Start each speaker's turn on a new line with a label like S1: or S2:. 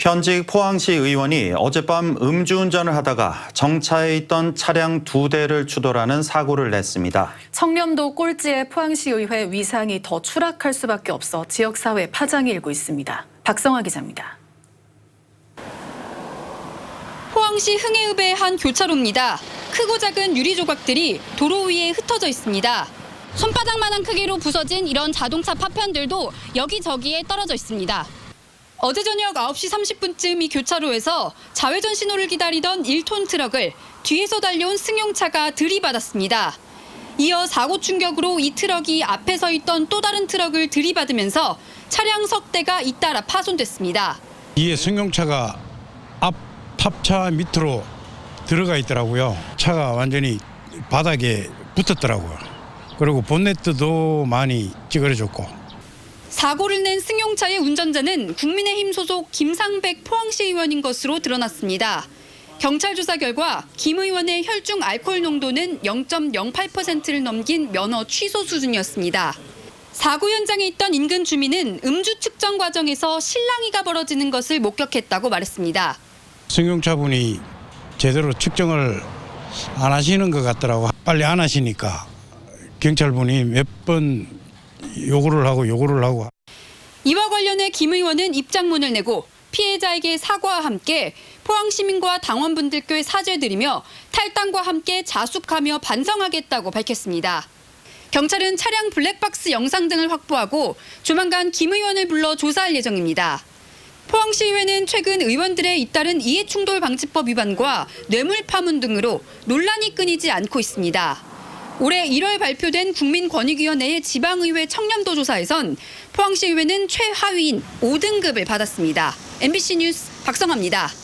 S1: 현직 포항시 의원이 어젯밤 음주운전을 하다가 정차해 있던 차량 두 대를 추돌하는 사고를 냈습니다.
S2: 청렴도 꼴찌의 포항시의회 위상이 더 추락할 수밖에 없어 지역사회 파장이 일고 있습니다. 박성화 기자입니다.
S3: 포항시 흥해읍의 한 교차로입니다. 크고 작은 유리 조각들이 도로 위에 흩어져 있습니다. 손바닥만한 크기로 부서진 이런 자동차 파편들도 여기저기에 떨어져 있습니다. 어제 저녁 9시 30분쯤 이 교차로에서 좌회전 신호를 기다리던 1톤 트럭을 뒤에서 달려온 승용차가 들이받았습니다. 이어 사고 충격으로 이 트럭이 앞에 서 있던 또 다른 트럭을 들이받으면서 차량 석 대가 잇따라 파손됐습니다.
S4: 이에 승용차가 앞 탑차 밑으로 들어가 있더라고요. 차가 완전히 바닥에 붙었더라고요. 그리고 본네트도 많이 찌그러졌고
S3: 사고를 낸 승용차의 운전자는 국민의힘 소속 김상백 포항시 의원인 것으로 드러났습니다. 경찰 조사 결과 김 의원의 혈중 알코올 농도는 0.08%를 넘긴 면허 취소 수준이었습니다. 사고 현장에 있던 인근 주민은 음주 측정 과정에서 실랑이가 벌어지는 것을 목격했다고 말했습니다.
S4: 승용차분이 제대로 측정을 안 하시는 것 같더라고. 빨리 안 하시니까 경찰분이 몇번 요구를 하고 요구를 하고
S3: 이와 관련해 김 의원은 입장문을 내고 피해자에게 사과와 함께 포항 시민과 당원분들께 사죄드리며 탈당과 함께 자숙하며 반성하겠다고 밝혔습니다. 경찰은 차량 블랙박스 영상 등을 확보하고 조만간 김 의원을 불러 조사할 예정입니다. 포항시의회는 최근 의원들의 잇따른 이해충돌 방지법 위반과 뇌물 파문 등으로 논란이 끊이지 않고 있습니다. 올해 1월 발표된 국민권익위원회의 지방의회 청렴도 조사에선 포항시의회는 최하위인 5등급을 받았습니다. MBC 뉴스 박성아입니다.